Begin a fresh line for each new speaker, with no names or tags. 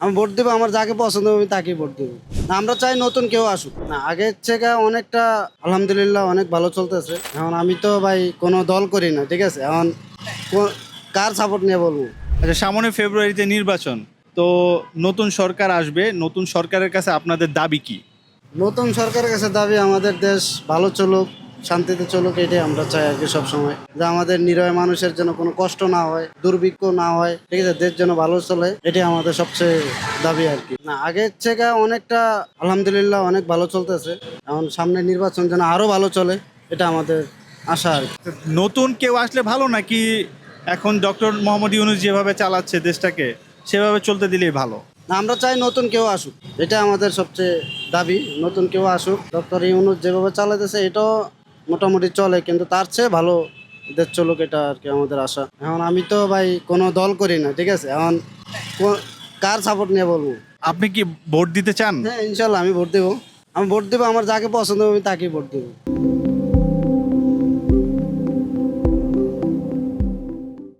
আমি ভোট দেবো আমার যাকে পছন্দ হবে আমি তাকেই ভোট দেবো। না, আমরা চাই নতুন কেউ আসুক। না আগের থেকে অনেকটা আলহামদুলিল্লাহ অনেক ভালো চলতেছে। এখন আমি তো ভাই কোনো দল করি না ঠিক আছে? এখন কার সাপোর্ট নিয়ে বলব?
আচ্ছা সামনে ফেব্রুয়ারিতে নির্বাচন। তো নতুন সরকার আসবে নতুন সরকারের কাছে আপনাদের দাবি কি?
নতুন সরকারের কাছে দাবি আমাদের দেশ ভালো চলুক শান্তিতে চলুক এটাই আমরা চাই আর কি সবসময়। যে আমাদের নিরয় মানুষের জন্য কোনো কষ্ট না হয় দুর্ভিক্ষ না হয় ঠিক আছে দেশ যেন ভালো চলে এটাই আমাদের সবচেয়ে দাবি আর কি। না আগের থেকে অনেকটা আলহামদুলিল্লাহ অনেক ভালো চলতেছে। এখন সামনে নির্বাচন যেন আরও ভালো চলে এটা আমাদের আশা আর কি।
নতুন কেউ আসলে ভালো নাকি এখন ডক্টর মোহাম্মদ ইউনুস যেভাবে চালাচ্ছে দেশটাকে সেভাবে চলতে দিলেই ভালো?
না, আমরা চাই নতুন কেউ আসুক এটা আমাদের সবচেয়ে দাবি নতুন কেউ আসুক ডক্টর ইউনুস যেভাবে চালাতেছে এটাও মোটামুটি চলে কিন্তু তার চেয়ে ভালো দেশ চলুক এটা আর কি আমাদের আশা। এখন আমি তো ভাই কোনো দল করি না ঠিক আছে? এখন কার সাপোর্ট নিয়ে বলব?
আপনি কি ভোট দিতে চান?
হ্যাঁ ইনশাল্লাহ আমি ভোট দেবো। আমি ভোট দেবো আমার যাকে পছন্দ হবে আমি তাকেই ভোট দেবো।